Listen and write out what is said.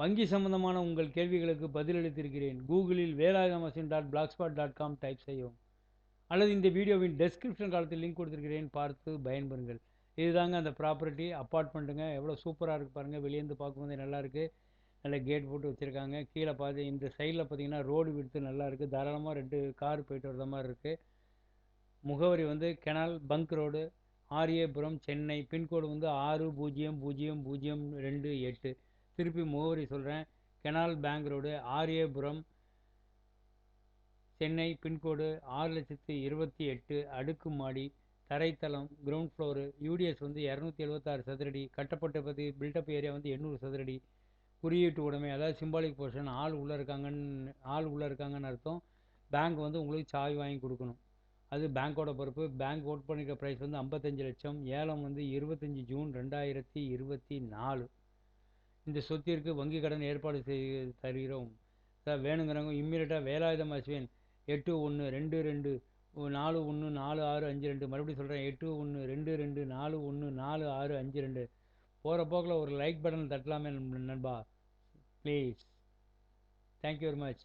வங்கி சம்பந்தமான உங்கள் கேள்விகளுக்கு பதிலளித்திருக்கிறேன். கூகுளில் Velayutham dot blogspot dot com type செய்யவும். அல்லது இந்த வீடியோவின் டெஸ்கிரிப்ஷன் காலத்தில் லிங்க் கொடுத்துருக்கிறேன். பார்த்து பயன்பெறுங்கள். இதுதாங்க அந்த ப்ராப்பர்ட்டி அப்பார்ட்மெண்ட்டுங்க எவ்வளோ சூப்பராக இருக்குது பாருங்கள் வெளியேருந்து பார்க்கும்போது நல்லா நல்ல கேட் போட்டு வச்சுருக்காங்க. கீழே பார்த்து இந்த சைடில் பார்த்தீங்கன்னா ரோடு விடுத்து நல்லா இருக்குது தாராளமாக ரெண்டு கார் போயிட்டு வர்ற மாதிரி இருக்குது முகவரி வந்து canal bund road Ariyapuram Chennai. Pin code வந்து ஆறு பூஜ்ஜியம் பூஜ்ஜியம் பூஜ்ஜியம் ரெண்டு எட்டு. திருப்பி முகவரி சொல்கிறேன் canal bank road Ariyapuram Chennai pin code ஆறு லட்சத்து இருபத்தி எட்டு அடுக்குமாடி தரைத்தளம் கிரவுண்ட் ஃப்ளோரு யூடிஎஸ் வந்து இரநூத்தி எழுபத்தாறு சதுரடி கட்டப்பட்ட பற்றி பில்டப் ஏரியா வந்து எண்ணூறு சதுரடி. குறியீட்டு உடைமை அதாவது சிம்பாலிக் போர்ஷன் ஆள் உள்ளே இருக்காங்கன்னு ஆள் உள்ளே இருக்காங்கன்னு அர்த்தம். பேங்க் வந்து உங்களுக்கு சாவி வாங்கி கொடுக்கணும். அது பேங்க்கோட பொறுப்பு. பேங்க் ஓட் பண்ணிக்கிற ப்ரைஸ் வந்து ஐம்பத்தஞ்சு லட்சம். ஏலம் வந்து இருபத்தஞ்சி ஜூன் ரெண்டாயிரத்தி இருபத்தி நாலு. இந்த சொத்திற்கு வங்கி கடன் ஏற்பாடு செய்து தருகிறோம். சார் வேணுங்கிறவங்க இம்மீடியட்டாக வேலாயுதம் அஸ்வின் எட்டு ஒன்று ரெண்டு ரெண்டு நாலு ஒன்று நாலு ஆறு அஞ்சு ரெண்டு. மறுபடியும் சொல்கிறேன் எட்டு ஒன்று ரெண்டு ரெண்டு நாலு ஒன்று நாலு ஆறு அஞ்சு ரெண்டு. போகிற போக்கில் ஒரு லைக் பட்டன் தட்டலாமே நண்பா. Please thank you very much